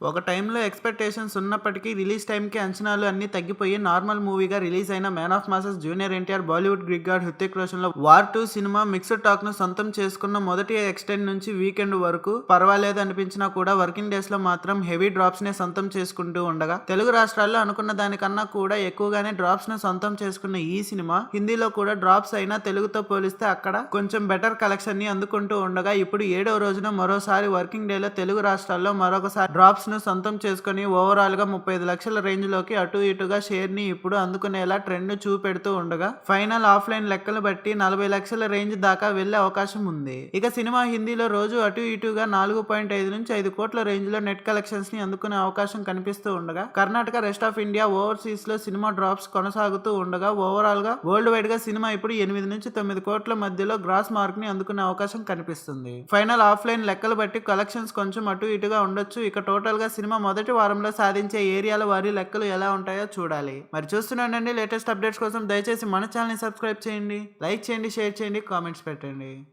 ఒక టైంలో ఎక్స్పెక్టేషన్స్ ఉన్నప్పటికీ రిలీజ్ టైంకి అంచనాలు అన్నీ తగ్గిపోయి నార్మల్ మూవీగా రిలీజ్ అయిన man of masses junior NTR Bollywood గ్రిగ్గాడ్ Hrithik రోషన్లో వార్ టూ సినిమా మిక్స్డ్ టాక్ను సొంతం చేసుకున్న మొదటి ఎక్స్టెండ్ నుంచి వీకెండ్ వరకు పర్వాలేదు అనిపించినా కూడా వర్కింగ్ డేస్లో మాత్రం హెవీ డ్రాప్స్నే సొంతం చేసుకుంటూ ఉండగా తెలుగు రాష్ట్రాల్లో అనుకున్న దానికన్నా కూడా ఎక్కువగానే డ్రాప్స్ను సొంతం చేసుకున్న ఈ సినిమా హిందీలో కూడా డ్రాప్స్ అయినా తెలుగుతో పోలిస్తే అక్కడ కొంచెం బెటర్ కలెక్షన్ని అందుకుంటూ ఉండగా ఇప్పుడు ఏడవ రోజున మరోసారి వర్కింగ్ డేలో తెలుగు రాష్ట్రాల్లో మరొకసారి డ్రాప్స్ ను సొంతం చేసుకుని ఓవరాల్గా ముప్పై ఐదు లక్షల రేంజ్లోకి అటు ఇటుగా షేర్ని ఇప్పుడు అందుకునేలా ట్రెండ్ చూపెడుతూ ఉండగా ఫైనల్ ఆఫ్లైన్ లెక్కలు బట్టి నలభై లక్షల రేంజ్ దాకా వెళ్ళే అవకాశం ఉంది. ఇక సినిమా హిందీలో రోజు అటు ఇటుగా నాలుగు పాయింట్ ఐదు నుంచి ఐదు కోట్ల రేంజ్లో నెట్ కలెక్షన్స్ని అందుకునే అవకాశం కనిపిస్తూ ఉండగా కర్ణాటక రెస్ట్ ఆఫ్ ఇండియా ఓవర్సీస్లో సినిమా డ్రాప్స్ కొనసాగుతూ ఉండగా ఓవరాల్గా వరల్డ్ వైడ్గా సినిమా ఇప్పుడు ఎనిమిది నుంచి తొమ్మిది కోట్ల మధ్యలో గ్రాస్ మార్క్ని అందుకునే అవకాశం కనిపిస్తుంది. ఫైనల్ ఆఫ్లైన్ లెక్కలు బట్టి కలెక్షన్స్ కొంచెం అటు ఇటుగా ఉండొచ్చు. ఇక టోటల్ ఓవరాల్గా సినిమా మొదటి వారంలో సాధించే ఏరియాల వారి లెక్కలు ఎలా ఉంటాయో చూడాలి. మరి చూస్తున్నానండి లేటెస్ట్ అప్డేట్స్ కోసం దయచేసి మన ఛానల్ని సబ్స్క్రైబ్ చేయండి లైక్ చేయండి షేర్ చేయండి కామెంట్స్ పెట్టండి.